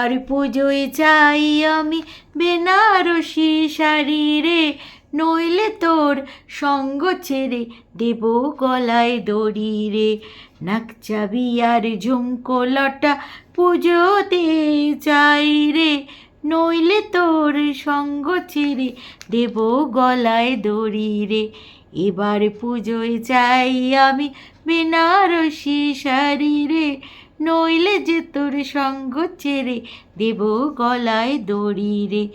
আর পুজোয় চাই আমি বেনারসি শাড়ি রে, নইলে তোর সঙ্গ ছেড়ে দেব গলায় দড়ি রে। নাক চাবি আর ঝুমকো লটা পুজোতে চাই রে, নইলে তোর সঙ্গ ছেড়ে দেব গলায় দড়ি রে। এবার পুজোয় চাই আমি বেনারসি শাড়ি রে নইলে যে তোর সঙ্গ ছেড়ে দেব গলায় দড়ি রে।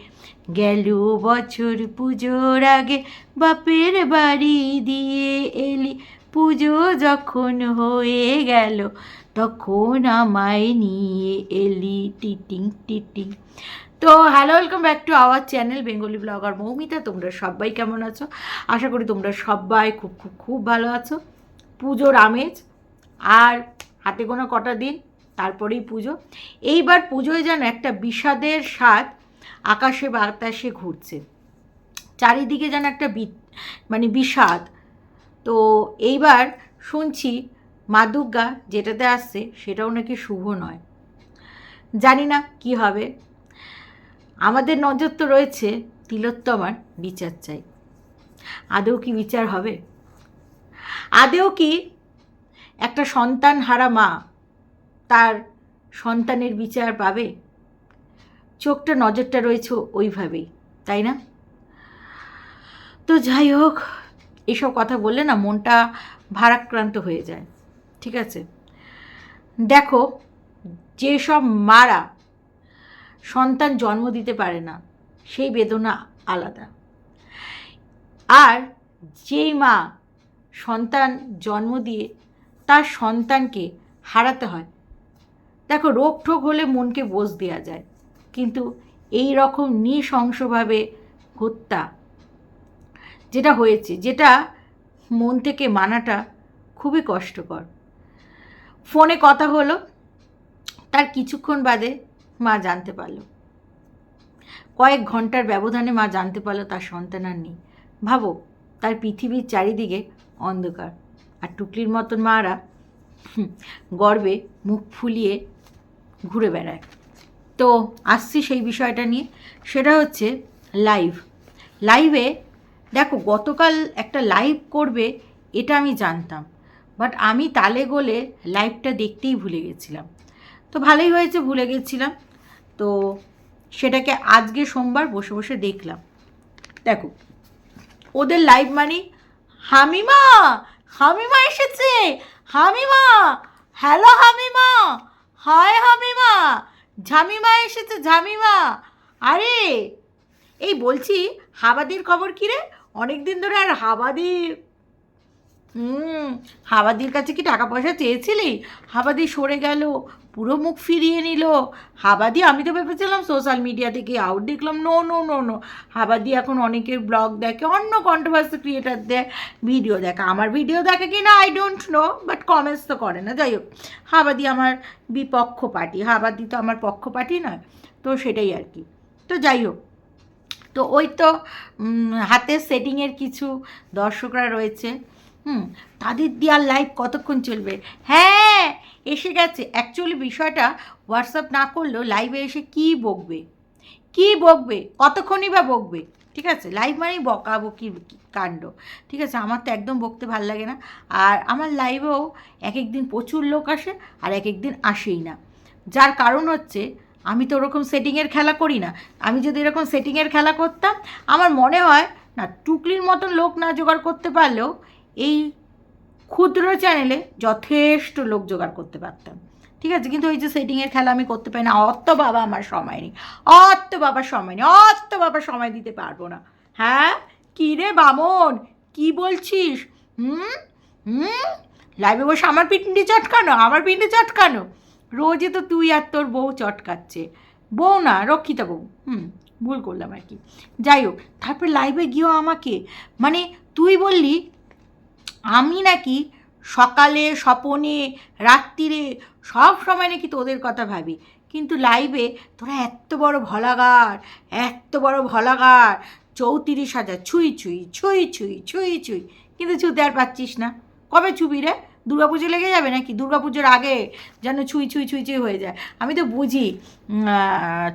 গেল বছর পুজোর আগে বাপের বাড়ি দিয়ে এলি। পুজো যখন হয়ে গেল তখন আমায় নিয়ে এলি। টিটিং টিটিং। তো hello welcome back to our channel Bengali blogger Moumita. তোমরা সবাই কেমন আছো? আশা করি তোমরা সবাই খুব খুব খুব ভালো আছো। পুজোর আমেজ আর হাতে গোনা কটা দিন, তারপরেই পুজো। এইবার পুজোয় যেন একটা বিষাদের স্বাদ আকাশে বাতাসে ঘুরছে। চারিদিকে যেন একটা মানে বিষাদ। তো এইবার শুনছি মা যেটাতে আসছে সেটাও নাকি শুভ নয়। জানি না কি হবে। আমাদের নজর তো রয়েছে তিলোত্তমার বিচার চাই। আদৌ কি বিচার হবে? আদেও কি একটা সন্তান হারা মা, তার সন্তানের বিচার পাবে? চোখটা, নজরটা রয়েছে ওইভাবেই, তাই না? তো যাই হোক, এসব কথা বললে না মনটা ভারাক্রান্ত হয়ে যায়, ঠিক আছে? দেখো, যেসব মারা সন্তান জন্ম দিতে পারে না, সেই বেদনা আলাদা। আর যেই মা সন্তান জন্ম দিয়ে তার সন্তানকে হারাতে হয়। দেখো রোগ ঠোক হলে মনকে বোঝ দেওয়া যায়, কিন্তু এই রকম নৃশংসভাবে হত্যা যেটা হয়েছে, যেটা মন থেকে মানাটা খুবই কষ্টকর। ফোনে কথা হলো, তার কিছুক্ষণ বাদে মা জানতে পারল। কয়েক ঘণ্টার ব্যবধানে মা জানতে পারল তার সন্তান আর নেই। ভাবো, তার পৃথিবীর চারিদিকে অন্ধকার, আর টুকলির মতন মারা গর্বে মুখ ফুলিয়ে ঘুরে বেড়ায়। তো আসছি সেই বিষয়টা নিয়ে। সেটা হচ্ছে লাইভ লাইভে দেখো, গতকাল একটা লাইভ করবে, এটা আমি জানতাম। বাট আমি তালে গোলে লাইভটা দেখতেই ভুলে গেছিলাম। তো ভালোই হয়েছে, ভুলে গেছিলাম। তো সেটাকে আজকে সোমবার বসে বসে দেখলাম। দেখো, ওদের লাইভ মানে হামিমা! হামিমা এসেছে! হামিমা, হ্যালো হামিমা, হায় হামিমা, ঝামিমা এসেছে, ঝামিমা। আরে, এই বলছি, হাবাদির খবর কী রে? অনেক দিন ধরে আর হাবাদির হুম, হাবাদির কাছে কি টাকা পয়সা চেয়েছিলি? হাবাদি সরে গেল পুরো মুখ ফিরিয়ে নিল। হাবাদি আমি তো ভেবেছিলাম সোশ্যাল মিডিয়া থেকে আউট দেখলাম নো নো নো নো হাবাদি এখন অনেকের ব্লগ দেখে, অন্য কন্ট্রোভার্সি ক্রিয়েটার দেয় ভিডিও দেখে। আমার ভিডিও দেখে কি না I don't know but comments তো করে না। যাই হোক হাবাদি আমার বিপক্ষ পার্টি হাবাদি তো আমার পক্ষ পার্টি নয়, তো সেটাই আর কি। তো যাই হোক, তো ওই তো হাতের সেটিংয়ের কিছু দর্শকরা রয়েছে। হুম, তাদের দেওয়ার লাইভ কতক্ষণ চলবে? হ্যাঁ এসে গেছে অ্যাকচুয়ালি বিষয়টা হোয়াটসঅ্যাপ না করলেও লাইভে এসে কি বকবে? কি বকবে? কতক্ষণই বা বকবে? ঠিক আছে? লাইভ মানেই বকা বকি কাণ্ড। ঠিক আছে? আমার তো একদম বকতে ভালো লাগে না। আর আমার লাইভেও এক এক দিন প্রচুর লোক আসে আর এক এক দিন আসেই না। যার কারণ হচ্ছে, আমি তো ওরকম সেটিংয়ের খেলা করি না। আমি যদি এরকম সেটিংয়ের খেলা করতাম, আমার মনে হয় না, টুকলির মতন লোক না জোগাড় করতে পারলেও এই ক্ষুদ্র চ্যানেলে যথেষ্ট লোক জোগাড় করতে পারতাম। ঠিক আছে? কিন্তু ওই যে সেটিংয়ের খেলা আমি করতে পারি না। অত বাবা আমার সময় নেই। অত বাবার সময় নেই। অত বাবা সময় দিতে পারব না। হ্যাঁ? কী রে বামন? কি বলছিস? হুম? হুম? লাইভে বসে আমার পিন্ডি চটকানো? আমার পিন্ডি চটকানো? রোজে তো তুই আর তোর বউ চটকাচ্ছে। বউ না, রক্ষিতা বউ। হুম, ভুল করলাম আর কি। যাই হোক, তারপর লাইভে গিয়েও আমাকে মানে তুই বললি আমি নাকি সকালে, স্বপনে রাত্রিরে সব সময় নাকি তোদের কথা ভাবি। কিন্তু লাইভে তোরা এত বড় ভলাগার এত বড় ভলাগার। চৌত্রিশ হাজার ছুঁই ছুঁই ছুঁই ছুঁই ছুঁই ছুঁই। কিন্তু ছুঁতে আর পাচ্ছিস না। কবে ছুবি রে? দুর্গাপুজো লেগে যাবে নাকি? দুর্গাপুজোর আগে যেন ছুঁই ছুঁই ছুঁই ছুঁই হয়ে যায়। আমি তো বুঝি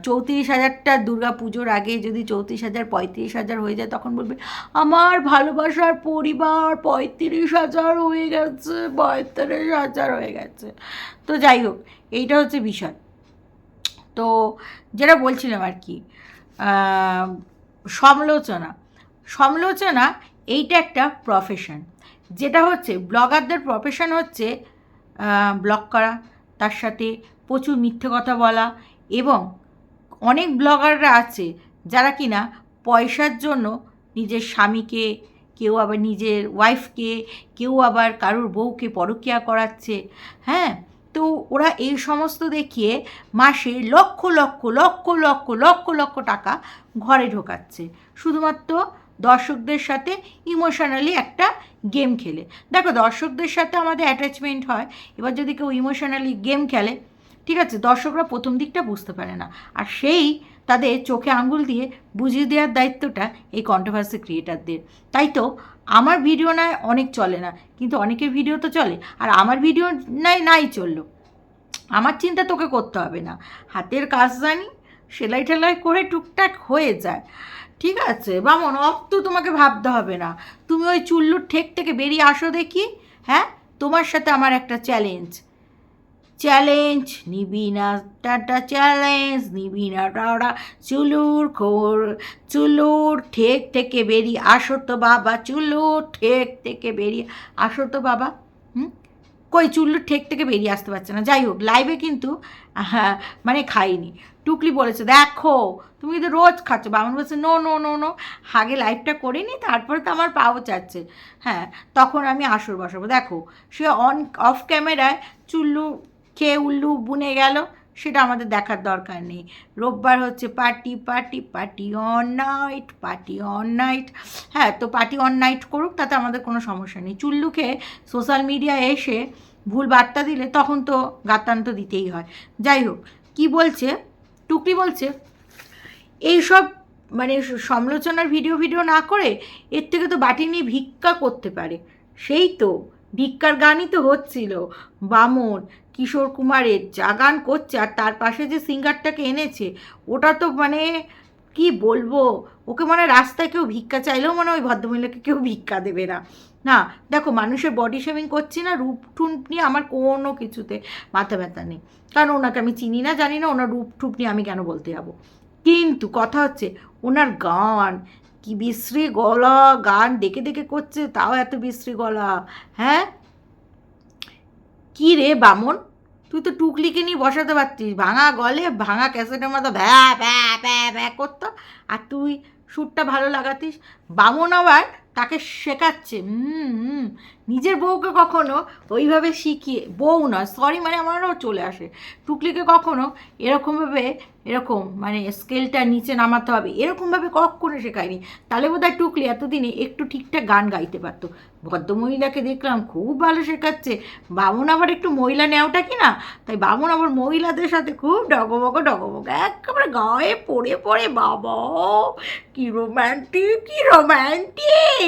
চৌত্রিশ হাজারটা পুজোর আগে যদি চৌত্রিশ হাজার, পঁয়ত্রিশ হাজার হয়ে যায়, তখন বলবে, আমার ভালোবাসার পরিবার পঁয়ত্রিশ হাজার হয়ে গেছে, পঁয়ত্রিশ হাজার হয়ে গেছে। তো যাই হোক, এইটা হচ্ছে বিষয়। তো যেটা বলছিলাম আর কি সমালোচনা। সমালোচনা, এইটা একটা প্রফেশন যেটা হচ্ছে, ব্লগারদের প্রফেশন হচ্ছে ব্লগ করা, তার সাথে প্রচুর মিথ্যে কথা বলা এবং অনেক ব্লগাররা আছে যারা কিনা পয়সার জন্য নিজের স্বামীকে, কেউ আবার নিজের ওয়াইফকে কেউ আবার কারোর বউকে পরকিয়া করাচ্ছে। হ্যাঁ তো ওরা এই সমস্ত দেখিয়ে মাসে লক্ষ লক্ষ লক্ষ লক্ষ লক্ষ লক্ষ টাকা ঘরে ঢোকাচ্ছে। শুধুমাত্র দর্শকদের সাথে ইমোশনালি একটা গেম খেলে। দেখো, দর্শকদের সাথে আমাদের অ্যাটাচমেন্ট হয়, এবার যদি কেউ ইমোশনালি গেম খেলে, ঠিক আছে, দর্শকরা প্রথম দিকটা বুঝতে পারে না। আর সেই তাদের চোখে আঙুল দিয়ে বুঝিয়ে দেওয়ার দায়িত্বটা এই কন্ট্রোভার্সি ক্রিয়েটারদের তাই তো, আমার ভিডিও নয় অনেক চলে না। কিন্তু অনেকের ভিডিও তো চলে, আর আমার ভিডিও নাই নাই চলল। আমার চিন্তা তোকে করতে হবে না। হাতের কাজ জানি সেলাই টেলাই করে টুকটাক হয়ে যায়। ঠিক আছে? বামন অত তোমাকে ভাবতে হবে না। তুমি ওই চুল্লুর ঠেক থেকে বেরিয়ে আসো দেখি হ্যাঁ? তোমার সাথে আমার একটা চ্যালেঞ্জ চ্যালেঞ্জ নিবি না, টাটা চ্যালেঞ্জ নিবি না, টাটা। চুলুর খোর চুলুর ঠেক থেকে বেরিয়ে আসো তো বাবা চুলুর ঠেক থেকে বেরিয়ে আসো তো বাবা, হুম? কই চুল্লুর ঠেক থেকে বেরিয়ে আসতে পারছে না। যাই হোক লাইভে কিন্তু মানে খাইনি। টুকলি বলেছে, দেখো, তুমি কিন্তু রোজ খাচ্ছ। বামন বলছে নো নো নো নো আগে লাইভটা করে নি, তারপরে তো আমার পাও চাচ্ছে। হ্যাঁ তখন আমি আসর বসাবো। দেখো, সে অন অফ ক্যামেরায় চুল্লু খেয়ে উল্লু বুনে গেল। সেটা আমাদের দেখার দরকার নেই। রোববার হচ্ছে party party party on night party on night হ্যাঁ তো পার্টি অন নাইট করুক, তাতে আমাদের কোনো সমস্যা নেই। চুল্লুকে সোশ্যাল মিডিয়ায় এসে ভুল বার্তা দিলে তখন তো গাত্তান্ত দিতেই হয়। যাই হোক, কি বলছে? টুকরি বলছে, এইসব মানে সমালোচনার ভিডিও ভিডিও না করে এর থেকে তো বাটি নিয়ে ভিক্ষা করতে পারে। সেই তো, ভিক্ষার গানই তো হচ্ছিল। বামন কিশোর কুমারের যা গান করছে আর তার পাশে যে সিঙ্গারটাকে এনেছে, ওটা তো মানে কি বলব? ওকে মানে রাস্তায় কেউ ভিক্ষা চাইলেও মানে ওই ভদ্রমহিলাকে কেউ ভিক্ষা দেবে না। না, দেখো মানুষের বডি শেভিং করছি না, রূপ টুপ নিয়ে আমার কোনো কিছুতে মাথা ব্যথা নেই। কারণ ওনাকে আমি চিনি না, জানি না ওনার রূপ টুপ নিয়ে আমি কেন বলতে যাব। কিন্তু কথা হচ্ছে, ওনার গান, কি বিশ্রী গলা, গান দেখে দেখে করছে, তাও এত বিশ্রী গলা হ্যাঁ? কি রে বামন? তুই তো টুকলিকে নিয়ে বসাতে পারতিস। ভাঙা গলে, ভাঙা ক্যাসেটের মতো ভ্যা ভ্যা ভ্যা ভ্যা করতো। আর তুই সুরটা ভালো লাগাতিস। বামন আবার তাকে শেখাচ্ছে। নিজের বউকে কখনো ওইভাবে শিখিয়ে, বউ নয় সরি মানে আমারও চলে আসে। টুকলিকে কখনো এরকমভাবে, এরকম মানে স্কেলটা নিচে নামাতে হবে, এরকমভাবে কখনো শেখায়নি। তাহলে বোধ হয় টুকলি এতদিনে একটু ঠিকঠাক গান গাইতে পারতো। ভদ্রমহিলাকে দেখলাম খুব ভালো শেখাচ্ছে। বামন আবার একটু মহিলা নেওয়াটা কি না? তাই বামন আবার মহিলাদের সাথে খুব ডগমগ ডগমগ। একেবারে গায়ে পড়ে পড়ে, বাবা! কি রোম্যান্টিক কি রোম্যান্টিক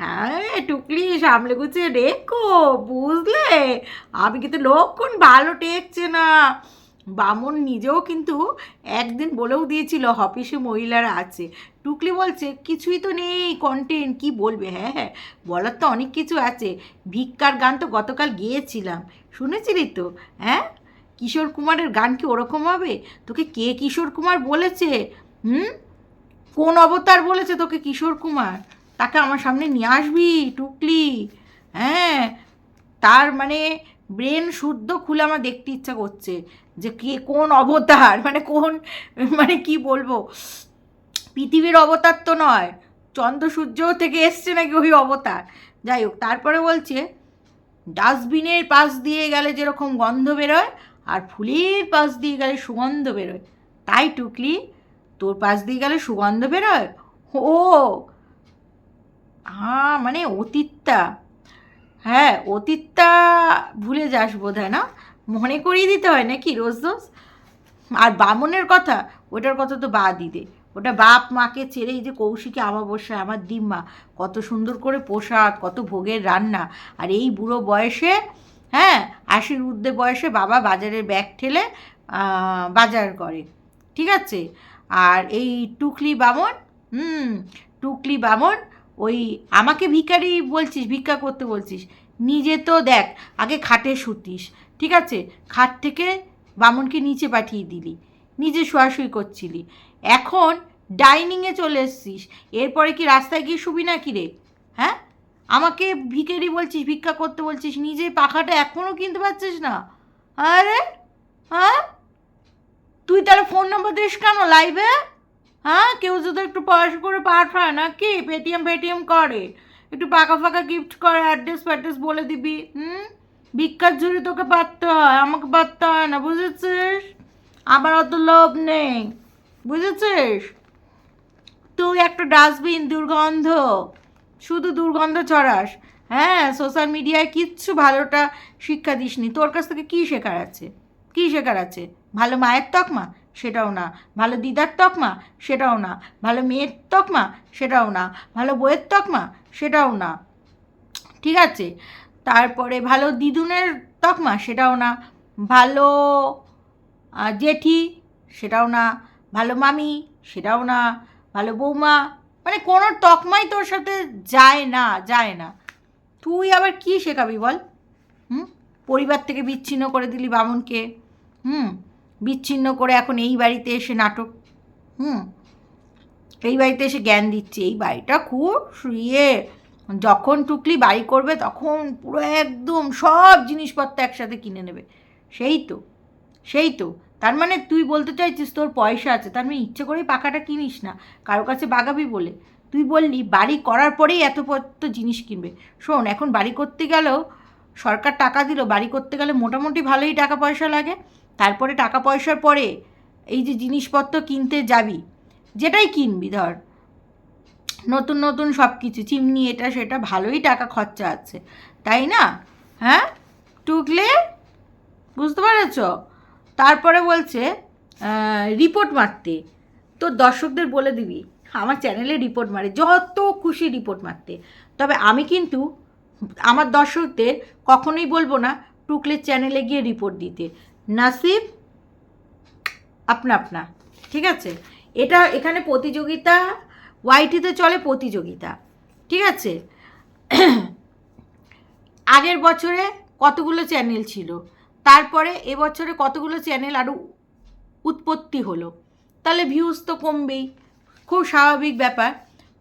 হ্যাঁ টুকলি সামলে গুছিয়ে রেখো, বুঝলে? আমি কিন্তু লক্ষণ ভালো টেকছে না। বামন নিজেও কিন্তু একদিন বলেও দিয়েছিল অফিসে মহিলারা আছে। টুকলি বলছে, কিছুই তো নেই কন্টেন্ট কি বলবে? হ্যাঁ হ্যাঁ বলার তো অনেক কিছু আছে। ভিক্ষার গান তো গতকাল গিয়েছিলাম। শুনেছিলি তো? হ্যাঁ? কিশোর কুমারের গান কি ওরকম হবে? তোকে কে কিশোর কুমার বলেছে? হুম? কোন অবতার বলেছে তোকে কিশোর কুমার? তাকে আমার সামনে নিয়ে আসবি, টুকলি। হ্যাঁ তার মানে ব্রেন শুদ্ধ খুলে আমার দেখতে ইচ্ছা করছে যে কে কোন অবতার মানে কোন মানে কি বলব? পৃথিবীর অবতার তো নয়, চন্দ্র সূর্য থেকে এসছে নাকি ওই অবতার? যাই হোক, তারপরে বলছে, ডাস্টবিনের পাশ দিয়ে গেলে যেরকম গন্ধ বেরোয় আর ফুলের পাশ দিয়ে গেলে সুগন্ধ বেরোয়। তাই টুকলি, তোর পাশ দিয়ে গেলে সুগন্ধ বেরোয়? ও হ্যাঁ মানে অতীতটা। হ্যাঁ অতীতটা ভুলে যাস বোধ হয় না? মনে করিয়ে দিতে হয় নাকি রোজ রোজ? আর বামনের কথা, ওটার কথা তো বাদই দে। ওটা বাপ মাকে ছেড়ে এই যে কৌশিকে আমাবস্যা আমার দিম্মা, কত সুন্দর করে পোশাক, কত ভোগের রান্না। আর এই বুড়ো বয়সে হ্যাঁ আশির ঊর্ধ্বে বয়সে বাবা বাজারের ব্যাগ ঠেলে বাজার করে। ঠিক আছে? আর এই টুকলি বামন, হুম, টুকলি বামন ওই আমাকে ভিখারি বলছিস, ভিক্ষা করতে বলছিস, নিজে তো দেখ, আগে খাটে শুতিস, ঠিক আছে? খাট থেকে বামনকে নিচে পাঠিয়ে দিলি, নিজে শোয়াশুয়ি করছিলি। এখন ডাইনিংয়ে চলে এসছিস, এরপরে কি রাস্তায় গিয়ে শুবি না কি রে? হ্যাঁ? আমাকে ভিখারি বলছিস, ভিক্ষা করতে বলছিস, নিজে পাখাটা এখনও কিনতে পারছিস না? আরে হ্যাঁ? তুই তাহলে ফোন নম্বর দিস কেন লাইভে হ্যাঁ কেউ যদি একটু পয়সা করে পাঠায় না কি পেটিএম পেটিএম করে। একটু পাকা ফাঁকা গিফট করে অ্যাড্রেস ফ্যাড্রেস বলে দিবি, হুম? ভিক্ষার ঝুড়ি তোকে পাততে হয়, আমাকে পাততে হয় না, বুঝেছিস? আমার অত লোভ নেই, বুঝেছিস? তুই একটা ডাস্টবিন, দুর্গন্ধ, শুধু দুর্গন্ধ ছড়াস। হ্যাঁ সোশ্যাল মিডিয়ায় কিচ্ছু ভালোটা শিক্ষা দিসনি। তোর কাছ থেকে কী শেখার আছে? কী শেখার আছে? ভালো মায়ের তকমা? সেটাও না। ভালো দিদার তকমা, সেটাও না। ভালো মেয়ের তকমা, সেটাও না। ভালো বইয়ের তকমা, সেটাও না। ঠিক আছে? তারপরে ভালো দিদুনের তকমা, সেটাও না। ভালো জেঠি, সেটাও না। ভালো মামি, সেটাও না। ভালো বৌমা মানে কোনো তকমাই তোর সাথে যায় না যায় না। তুই আবার কি শেখাবি বল? হুম? পরিবার থেকে বিচ্ছিন্ন করে দিলি বামুনকে। হুম? বিচ্ছিন্ন করে এখন এই বাড়িতে এসে নাটক, হুম? এই বাড়িতে এসে জ্ঞান দিচ্ছে, এই বাড়িটা খুব ইয়ে। যখন টুকলি বাড়ি করবে তখন পুরো একদম সব জিনিসপত্র একসাথে কিনে নেবে। সেই তো সেই তো। তার মানে তুই বলতে চাইছিস তোর পয়সা আছে, তার মানে ইচ্ছে করেই পাখাটা কিনিস না, কারও কাছে বাগাবি বলে। তুই বললি, বাড়ি করার পরেই এত পত্র জিনিস কিনবে। শোন, এখন বাড়ি করতে গেলেও সরকার টাকা দিল, বাড়ি করতে গেলে মোটামুটি ভালোই টাকা পয়সা লাগে। তারপরে টাকা পয়সার পরে এই যে জিনিসপত্র কিনতে যাবি, যেটাই কিনবি ধর। নতুন নতুন সব কিছু চিমনি এটা, সেটা, ভালোই টাকা খরচা আছে, তাই না? হ্যাঁ? টুকলে? বুঝতে পেরেছ? তারপরে বলছে রিপোর্ট মারতে। তো দর্শকদের বলে দিবি, আমার চ্যানেলে রিপোর্ট মারে, যত খুশি রিপোর্ট মারতে। তবে আমি কিন্তু, আমার দর্শকদের কখনোই বলব না টুকলের চ্যানেলে গিয়ে রিপোর্ট দিতে। নাসিব, আপনা আপনা, ঠিক আছে? এটা এখানে প্রতিযোগিতা, ওয়াইটিতে চলে প্রতিযোগিতা, ঠিক আছে? আগের বছরে কতগুলো চ্যানেল ছিল? তারপরে এবছরে কতগুলো চ্যানেল আরও উৎপত্তি হলো? তাহলে ভিউজ তো কমবেই, খুব স্বাভাবিক ব্যাপার।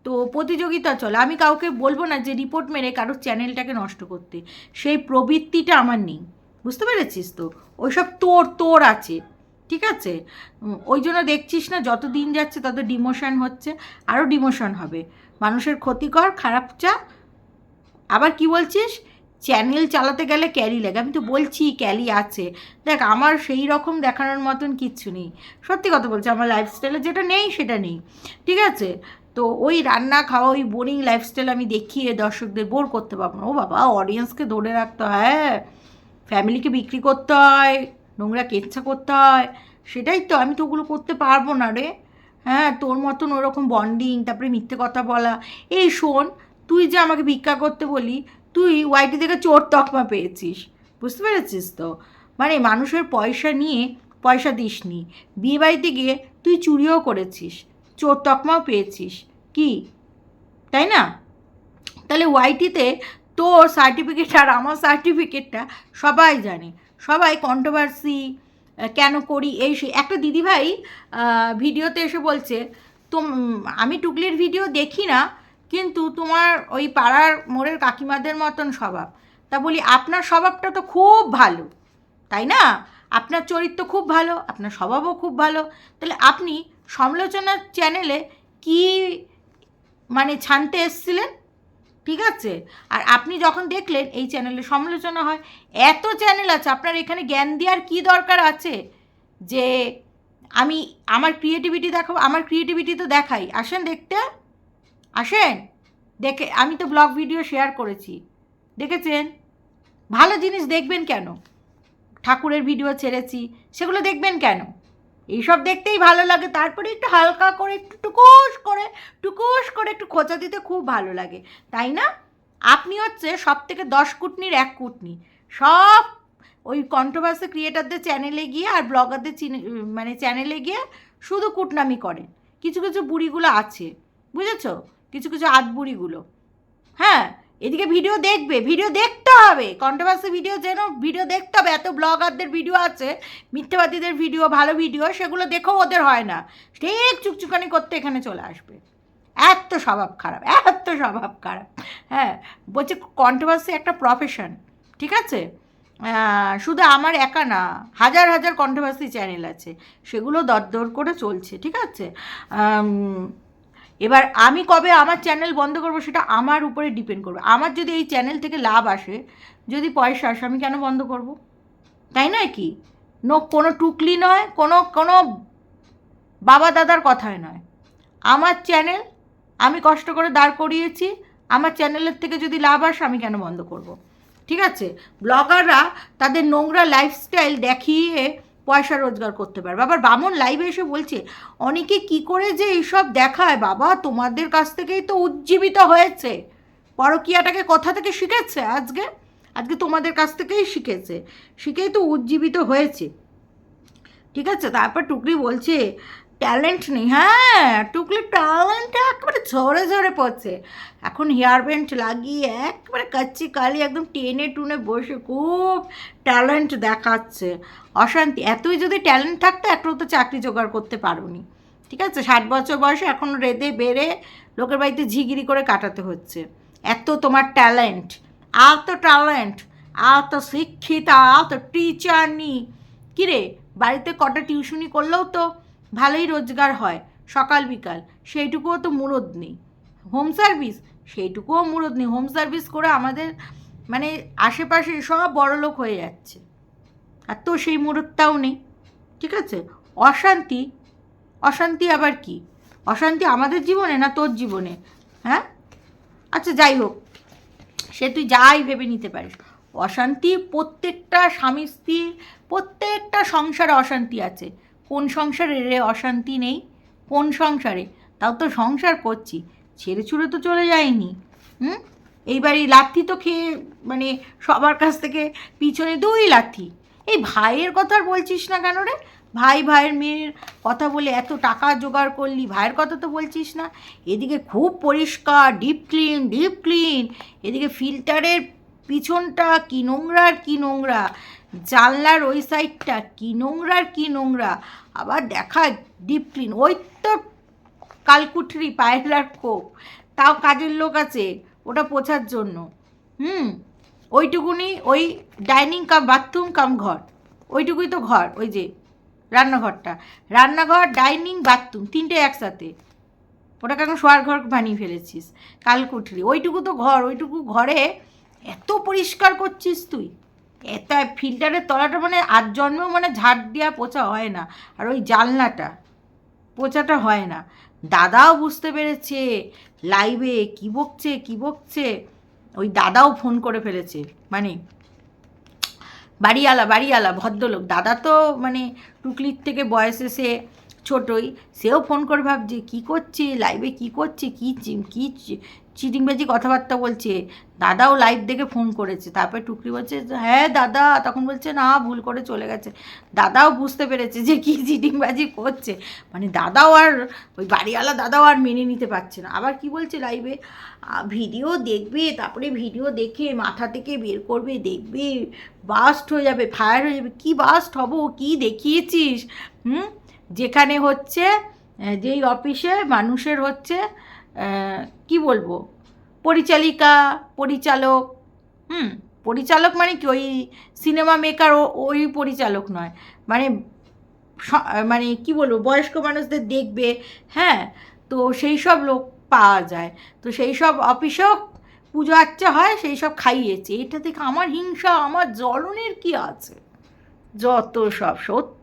তো প্রতিযোগিতা চলে। আমি কাউকে বলব না যে রিপোর্ট মেরে কারোর চ্যানেলটাকে নষ্ট করতে। সেই প্রবৃত্তিটা আমার নেই। বুঝতে পেরেছিস তো? ওইসব তোর তোর আছে, ঠিক আছে? ওই জন্য দেখছিস না, যত দিন যাচ্ছে তত ডিমোশন হচ্ছে আরও ডিমোশন হবে। মানুষের ক্ষতিকর খারাপ চা। আবার কি বলছিস? চ্যানেল চালাতে গেলে ক্যারি লাগে। আমি তো বলছি ক্যালি আছে। দেখ, আমার সেই রকম দেখানোর মতন কিচ্ছু নেই। সত্যি কথা বলছি, আমার লাইফস্টাইলে যেটা নেই, সেটা নেই। ঠিক আছে? তো ওই রান্না খাওয়া, ওই বোরিং লাইফস্টাইল আমি দেখিয়ে দর্শকদের বোর করতে পারব না। ও বাবা অডিয়েন্সকে ধরে রাখতে হয় হ্যাঁ। ফ্যামিলিকে বিক্রি করতে হয়, নোংরা কেচ্ছা করতে হয়, সেটাই তো, আমি তো ওগুলো করতে পারব না রে। হ্যাঁ তোর মতন ওরকম বন্ডিং তারপরে মিথ্যে কথা বলা। এই শোন, তুই যে আমাকে ভিক্ষা করতে বলি, তুই ওয়াইটি থেকে চোর তকমা পেয়েছিস, বুঝতে পেরেছিস তো? মানে মানুষের পয়সা নিয়ে পয়সা দিসনি। বিয়ে বাড়িতে গিয়ে তুই চুরিও করেছিস, চোর তকমাও পেয়েছিস, কি? তাই না? তাহলে ওয়াইটিতে তোর সার্টিফিকেট আর আমার সার্টিফিকেটটা সবাই জানে। সবাই কন্ট্রোভার্সি কেন করি, এই সেই একটা দিদিভাই ভিডিওতে এসে বলছে তো আমি টুকলির ভিডিও দেখি না, কিন্তু তোমার ওই পাড়ার মোড়ের কাকিমাদের মতন স্বভাব। তা বলি, আপনার স্বভাবটা তো খুব ভালো, তাই না? আপনার চরিত্র খুব ভালো, আপনার স্বভাবও খুব ভালো। তাহলে আপনি সমালোচনার চ্যানেলে কি মানে ছানতে এসছিলেন? ঠিক আছে? আর আপনি যখন দেখলেন এই চ্যানেলে সমালোচনা হয়, এত চ্যানেল আছে, আপনার এখানে জ্ঞান দেওয়ার কী দরকার আছে? যে আমি আমার ক্রিয়েটিভিটি দেখাবো, আমার ক্রিয়েটিভিটি তো দেখাই। আসেন দেখতে। আসেন। দেখে, আমি তো ব্লগ ভিডিও শেয়ার করেছি। দেখেছেন? ভালো জিনিস দেখবেন কেন? ঠাকুরের ভিডিও ছেড়েছি, সেগুলো দেখবেন কেন? এইসব দেখতেই ভালো লাগে। তারপরে একটু হালকা করে একটু টুকুস করে টুকুস করে একটু খোঁচা দিতে খুব ভালো লাগে। তাই না? আপনি হচ্ছে সব থেকে দশ কুটনির এক কুটনি। সব ওই কন্ট্রোভার্সি ক্রিয়েটারদের চ্যানেলে গিয়ে আর ব্লগারদের মানে চ্যানেলে গিয়ে শুধু কুটনামি করেন। কিছু কিছু বুড়িগুলো আছে। বুঝেছ? কিছু কিছু আধ বুড়িগুলো হ্যাঁ? এদিকে ভিডিও দেখবে ভিডিও দেখতে হবে। কন্ট্রোভার্সি ভিডিও যেন ভিডিও দেখতে হবে, এত ব্লগারদের ভিডিও আছে, মিথ্যাবাদীদের ভিডিও ভালো ভিডিও সেগুলো দেখেও ওদের হয় না। ঠিক চুকচুকানি করতে এখানে চলে আসবে। এত স্বভাব খারাপ, এত স্বভাব খারাপ। হ্যাঁ বলছে কন্ট্রোভার্সি একটা প্রফেশন ঠিক আছে? শুধু আমার একা না, হাজার হাজার কন্ট্রোভার্সি চ্যানেল আছে, সেগুলো দরদর করে চলছে, ঠিক আছে? এবার আমি কবে আমার চ্যানেল বন্ধ করব সেটা আমার উপরে ডিপেন্ড করবে। আমার যদি এই চ্যানেল থেকে লাভ আসে, যদি পয়সা আসে, আমি কেন বন্ধ করব? তাই নয় কি? নো, কোনো টুকলি নয়, কোনো কোনো বাবা দাদার কথায় নয়। আমার চ্যানেল আমি কষ্ট করে দাঁড় করিয়েছি, আমার চ্যানেলের থেকে যদি লাভ আসে, আমি কেন বন্ধ করব? ঠিক আছে? ব্লগাররা তাদের নোংরা লাইফস্টাইল দেখিয়ে পয়সা রোজগার করতে পারবে। আবার বামন লাইভে এসে বলছে, অনেকে কি করে যে এইসব দেখায়? বাবা, তোমাদের কাছ থেকেই তো উজ্জীবিত হয়েছে। পরকিয়াটাকে কথা থেকে শিখেছে আজকে? আজকে তোমাদের কাছ থেকেই শিখেছে। শিখেই তো উজ্জীবিত হয়েছে। ঠিক আছে? তারপর টুকরি বলছে ট্যালেন্ট নেই হ্যাঁ টুকলি ট্যালেন্ট একেবারে ঝরে ঝরে পড়ছে। এখন হেয়ার ব্যান্ড লাগিয়ে একবারে কাচ্চি কালি একদম টেনে টুনে বসে খুব ট্যালেন্ট দেখাচ্ছে। অশান্তি, এতই যদি ট্যালেন্ট থাকতো একটু তো চাকরি জোগাড় করতে পারোনি ঠিক আছে, ষাট বছর বয়সে এখন রেদে বেড়ে লোকের বাড়িতে ঝিগিরি করে কাটাতে হচ্ছে। এত তোমার ট্যালেন্ট এত ট্যালেন্ট এত শিক্ষিতা এত টিচার নি কিরে, বাড়িতে কটা টিউশনি করলেও তো ভালোই রোজগার হয়, সকাল, বিকাল। সেইটুকুও তো মুরদ নেই। Home service? সেইটুকুও মুরদ নেই। হোম সার্ভিস করে আমাদের মানে আশেপাশে সব বড়লোক হয়ে যাচ্ছে। আর তো সেই মুরদটাও নেই। ঠিক আছে? অশান্তি। অশান্তি আবার কি? অশান্তি আমাদের জীবনে না তোর জীবনে? হ্যাঁ? আচ্ছা যাই হোক। সে তুই যাই ভেবে নিতে পারিস। অশান্তি প্রত্যেকটা স্বামী স্ত্রী, প্রত্যেকটা সংসারে অশান্তি আছে। কোন সংসারে রে অশান্তি নেই? কোন সংসারে? তাও তো সংসার করছি, ছেড়ে ছুড়ে তো চলে যায়নি। হুম? এইবারই লাথি তো খেয়ে মানে সবার কাছ থেকে পিছনে দুই লাথি এই ভাইয়ের কথা বলছিস না কেন রে? ভাই ভাইয়ের মেয়ের কথা বলে এত টাকা জোগাড় করলি, ভাইয়ের কথা তো বলছিস না। এদিকে খুব পরিষ্কার ডিপ ক্লিন ডিপ ক্লিন এদিকে ফিল্টারের পিছনটা কি নোংরা আর কি নোংরা? জানলার ওই সাইডটা কি নোংরা আর কি নোংরা? আবার দেখায় ডিপ ক্লিন ওই তো কালকুঠরি পায়লার কোপ তাও কাজের লোক আছে, ওটা পোছার জন্য। হুম? ওইটুকুনি ওই ডাইনিং কাম বাথরুম কাম ঘর। ওইটুকুই তো ঘর, ওই যে রান্নাঘরটা। রান্নাঘর ডাইনিং বাথরুম তিনটে একসাথে। ওটাকে এখন শোয়ার ঘর বানিয়ে ফেলেছিস? কালকুঠরি। ওইটুকু তো ঘর, ওইটুকু ঘরে এত পরিষ্কার করছিস তুই। এত ফিল্টারের তলাটা মানে আর জন্মেও মানে ঝাড় দেওয়া পোছা হয় না, আর ওই জানলাটা পোছাটা হয় না। দাদাও বুঝতে পেরেছে লাইভে কী বকছে কী বকছে, ওই দাদাও ফোন করে ফেলেছে মানে বাড়িওয়ালা বাড়িওয়ালা, ভদ্রলোক, দাদা তো মানে টুকলির থেকে বয়স এসে ছোটই, সেও ফোন করে ভাবছে, কী করছে লাইভে কী করছে, কী কী চিটিংবাজি কথাবার্তা বলছে। দাদাও লাইভ দেখে ফোন করেছে। তারপরে টুকরি বলছে হ্যাঁ দাদা। তখন বলছে, না, ভুল করে চলে গেছে। দাদাও বুঝতে পেরেছে যে কী চিটিংবাজি করছে। মানে দাদাও আর, ওই বাড়িওয়ালা দাদাও আর মেনে নিতে পারছে না। আবার কি বলছে লাইভে ভিডিও দেখবে, তারপরে ভিডিও দেখে, মাথা থেকে বের করবে, দেখবে বাস্ট হয়ে যাবে ফায়ার হয়ে যাবে। কী বাস্ট হব? কী দেখিয়েছিস? হুম, যেখানে হচ্ছে যেই অফিসে মানুষের হচ্ছে কি বলব? পরিচালিকা, পরিচালক, হুম, পরিচালক মানে কি? ওই সিনেমা মেকার ওই পরিচালক নয়। মানে মানে কি বলব? বয়স্ক মানুষদের দেখবে হ্যাঁ? তো সেই সব লোক পাওয়া যায়। তো সেই সব অফিসেও পুজো আচ্চা হয়, সেই সব খাইয়েছে। এটা থেকে আমার হিংসা, আমার জ্বলনের কি আছে? যত সব সত্যি